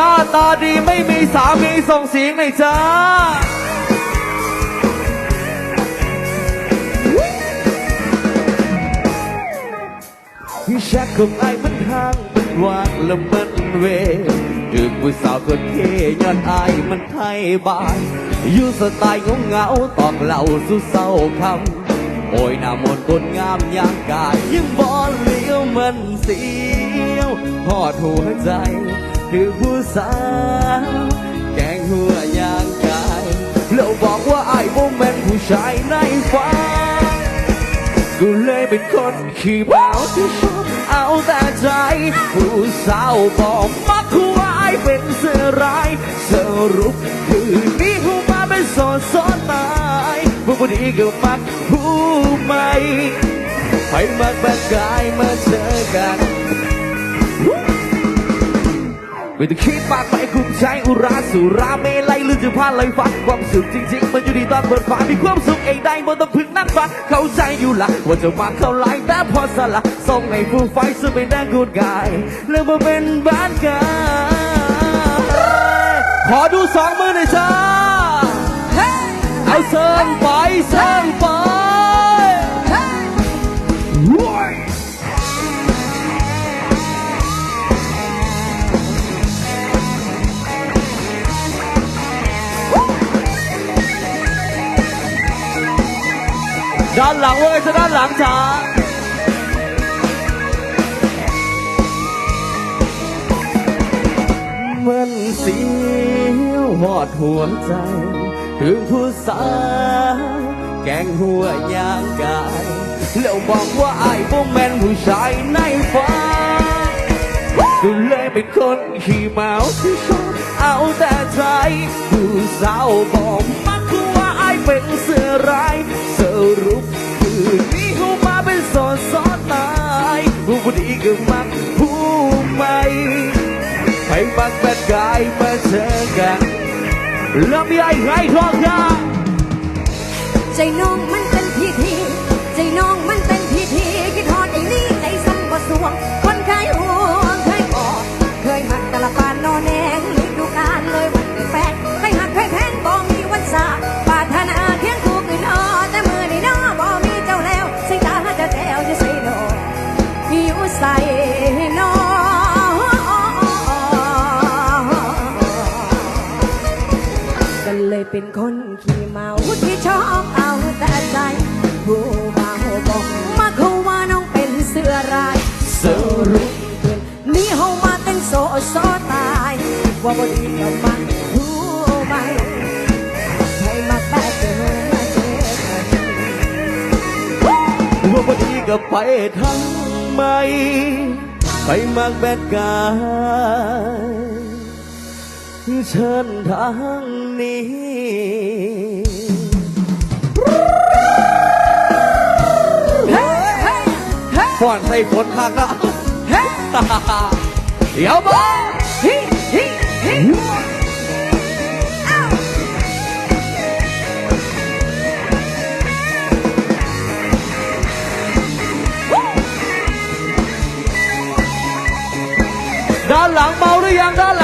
น้าตาดีไม่มีสามีส่งเสียงหน่อยจ้าชักของไอ้มันห่างมันวางล้วมันเวดึกผู้สาวคนเทยอนไอ้มันไทยบ้านอยู่สไตล์งงเงาตอกเหล่าสู่เศร้าคำโอยหน้ามนต์คนงามยางกายยังบอลเลี้ยวมันเสียวหอดหัวใจ คือผู้สาวแกงหัวอย่างกายแล้วบอกว่าไอ้โมเมนผู้ชายในฝันก็เลยเป็นคนขี้เมาที่ชอบเอาแต่ใจ ผู้สาวบอกมาคุว่ไอเป็นเสือร้ายสรุปคืนนี้หูมาเป็นโสดโสดตายผู้บดีก็มักผู้ใหม่ไปมักบักกายมาเจอกัน ไม่ต้องคิดมากไปคุ้มใจอุราสุราเมลัยหรือจะพาไหลฝันความสุขจริงๆ มันอยู่ที่ตอนเปิดฝามีความสุขเองได้บ่ต้องพึ่งนั่งฝันเข้าใจอยู่ละว่าจะมาเข้าไลน์แต่พอสละส่งให้ผู้ไฟซึ่งไม่ได้กูดกายแล้วมาเป็นบ้านกายขอดูสองมือหน่อยจ้าเอาเสิร์ฟไปเสิร์ฟไป ด้านหลังเว้ยจะด้านหลังจ้ามันเสียวหอดหัวใจถึงผู้สาวแกงหัวยางกายแล้วบอกว่าไอ้พวกแมนผู้ชายในฝันก็เลยเป็นคนขี้เมาที่ชอบเอาแต่ใจผู้สาวบอกมา เป็นเสือร้ายสรุปคืนนี้เขามาเป็นสดซ้อนตายผู้บดีก็มักผู้ใหม่ไปมักแบดกายมาเจอกันแล้วมีไอ้ไงทองค่ะใจน้องมันเป็นพิธีใจน้องมันเป็นพิธีคิดทอดไอ้นี่ใจสั่นบ่สวงคนเคยห่วงเคยกอดเคยหักตะละปานนอนแน ยเป็นคนขี้เมาที่ชอบเอาแต่ใจผู้บ่าบอกมาเขาว่าน้องเป็นเสือร้ายสรุปนนี่เฮามาแต่งโซโซตาย ว่าบ่ดีก็มาผู้ใหม่ให้มาแปะเจอเจอกันว่าพอดีก็ไปทางไม่ไปมักแบดกาย เชิญทางนี้เฮ้เฮ้เฮ้ก่อนใส่ฝนคักนะเฮ้เดี๋ยวมาฮิฮิฮิด้านหลังเมาหรือยังครั